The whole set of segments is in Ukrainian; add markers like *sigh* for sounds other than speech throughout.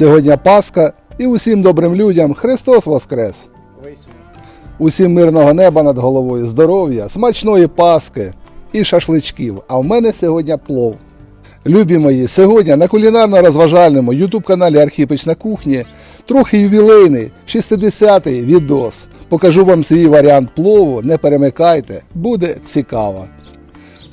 Сьогодні Пасха і усім добрим людям Христос Воскрес! Усім мирного неба над головою, здоров'я, смачної Паски і шашличків. А в мене сьогодні плов. Любі мої, сьогодні на кулінарно-розважальному ютуб каналі Архіпич на кухні трохи ювілейний 60-й відос. Покажу вам свій варіант плову, не перемикайте, буде цікаво.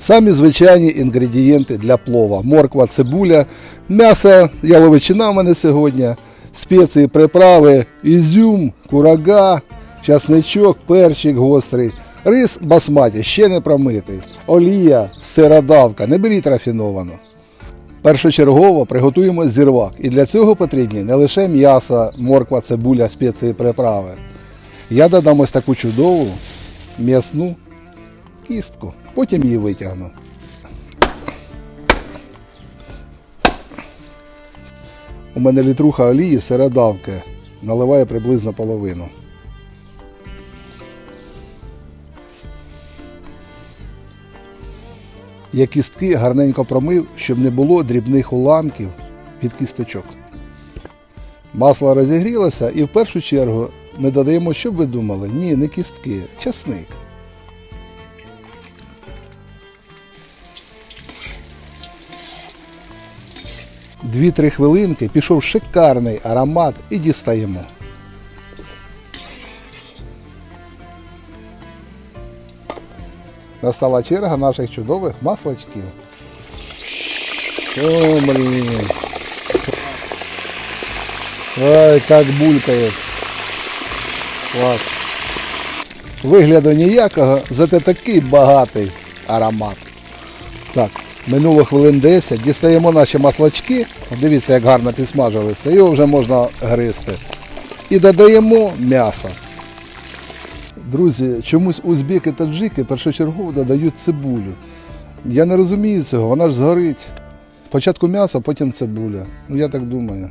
Самі звичайні інгредієнти для плова: морква, цибуля, м'ясо, яловичина в мене сьогодні, спеції, приправи, ізюм, курага, часничок, перчик гострий, рис басматі, ще не промитий, олія, сиродавка, не беріть рафіновану. Першочергово приготуємо зірвак. І для цього потрібні не лише м'ясо, морква, цибуля, спеції, приправи. Я додам ось таку чудову м'ясну кістку. Потім її витягну. У мене літруха олії середавки. Наливаю приблизно половину. Я кістки гарненько промив, щоб не було дрібних уламків від кісточок. Масло розігрілося і в першу чергу ми додаємо, щоб ви думали, ні, не кістки, часник. Дві-три хвилинки пішов шикарний аромат і дістаємо. Настала черга наших чудових маслачків. О, блін. Ой, як булькає. Клас. Вигляду ніякого, зате такий багатий аромат. Так, минуло хвилин 10, дістаємо наші маслачки. Дивіться, як гарно підсмажилися, його вже можна гризти. І додаємо м'ясо. Друзі, чомусь узбеки та таджики першочергово додають цибулю. Я не розумію цього, вона ж згорить. Спочатку м'ясо, потім цибуля. Ну я так думаю.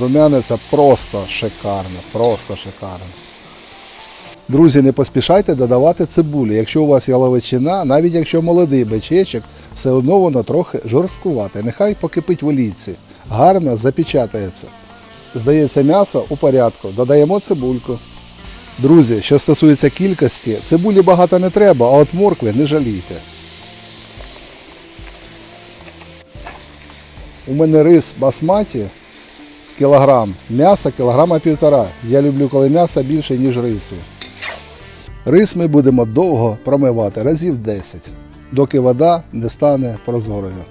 Румяниця просто шикарно, просто шикарно. Друзі, не поспішайте додавати цибулю. Якщо у вас яловичина, навіть якщо молодий бичечок, все одно воно трохи жорсткувате. Нехай покипить в олійці. Гарно запечатається. Здається, м'ясо у порядку. Додаємо цибульку. Друзі, що стосується кількості, цибулі багато не треба, а от моркви не жалійте. У мене рис басматі кілограм, м'яса кілограма півтора. Я люблю, коли м'яса більше, ніж рису. Рис ми будемо довго промивати, разів 10, доки вода не стане прозорою.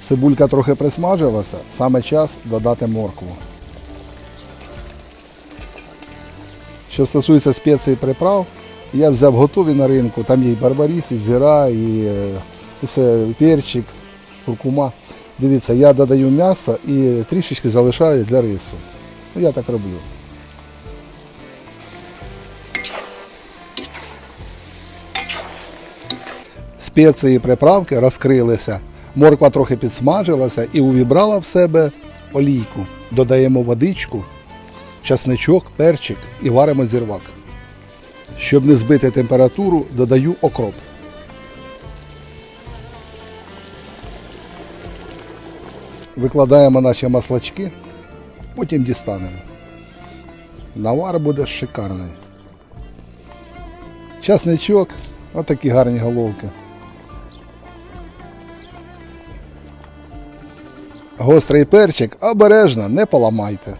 Цибулька трохи присмажилася, саме час додати моркву. Що стосується спецій і приправ, я взяв готові на ринку, там є і барбаріс, і зіра, і е, усе, перчик, куркума. Дивіться, я додаю м'ясо і трішечки залишаю для рису. Ну, я так роблю. Спеції приправки розкрилися, морква трохи підсмажилася і увібрала в себе олійку. Додаємо водичку, часничок, перчик і варимо зірвак. Щоб не збити температуру, додаю окроп. Викладаємо наші маслачки, потім дістанемо. Навар буде шикарний. Часничок, отакі гарні головки. Гострий перчик, обережно, не поламайте.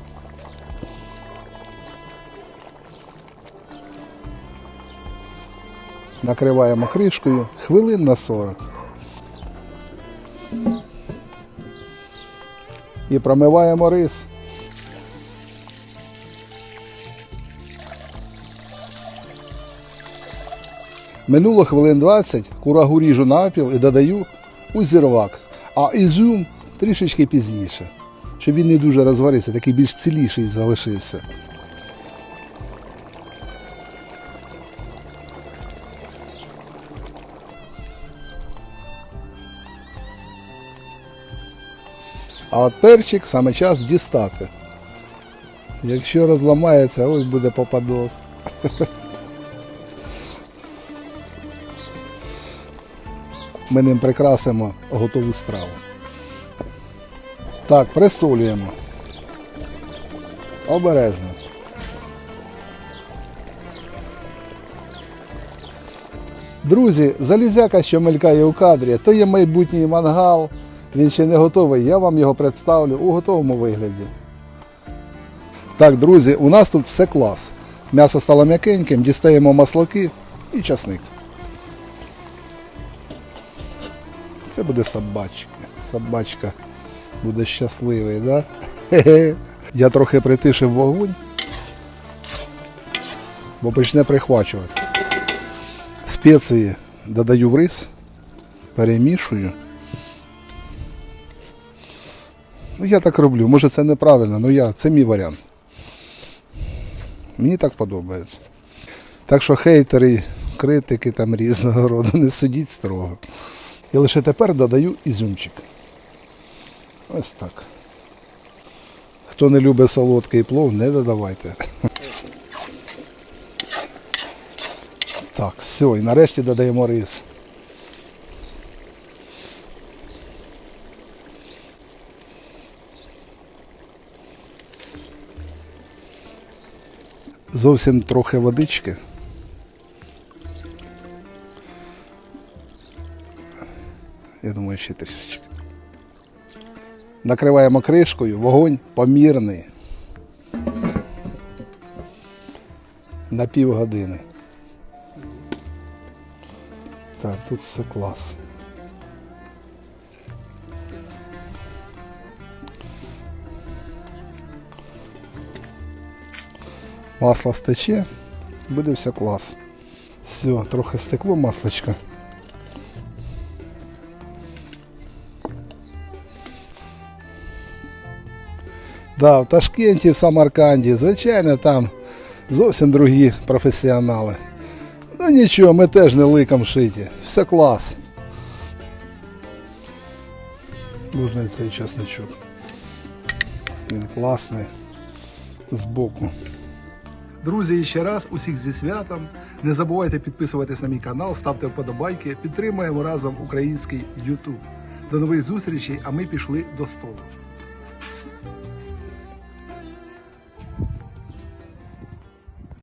Накриваємо кришкою хвилин на 40. І промиваємо рис. Минуло хвилин 20, курагу ріжу навпіл і додаю у зірвак, а ізюм трішечки пізніше, щоб він не дуже розварився, такий більш ціліший залишився. А от перчик саме час дістати. Якщо розламається, ось буде попадос. *laughs* ми ним прикрасимо готову страву. Так, присолюємо. Обережно. Друзі, залізяка, що мелькає у кадрі, то є майбутній мангал. Він ще не готовий, я вам його представлю у готовому вигляді. Так, друзі, у нас тут все клас. М'ясо стало м'якеньким, дістаємо маслаки і часник. Це буде собачка. Собачка буде щасливий, да? *laughs* Я трохи притишив вогонь, бо почне прихвачувати. Спеції додаю в рис, перемішую. Ну, я так роблю, може це неправильно, але я, це мій варіант. Мені так подобається. Так що хейтери, критики там різного роду не судіть строго. І лише тепер додаю ізюмчик. Ось так. Хто не любить солодкий плов, не додавайте. Так, все, і нарешті додаємо рис. Зовсім трохи водички. Я думаю, ще трішечки. Накриваємо кришкою, вогонь помірний. На півгодини. Так, тут все клас. Масло стече, буде все клас. Все, трохи стекло маслочко. Да, в Ташкенті, в Самарканді, звичайно, там зовсім другі професіонали. Ну нічого, ми теж не ликом шиті. Все клас. Нужний цей чесночок. Він класний. Збоку. Друзі, ще раз усіх зі святом. Не забувайте підписуватись на мій канал, ставте вподобайки, підтримуємо разом український YouTube. До нових зустрічей, а ми пішли до столу.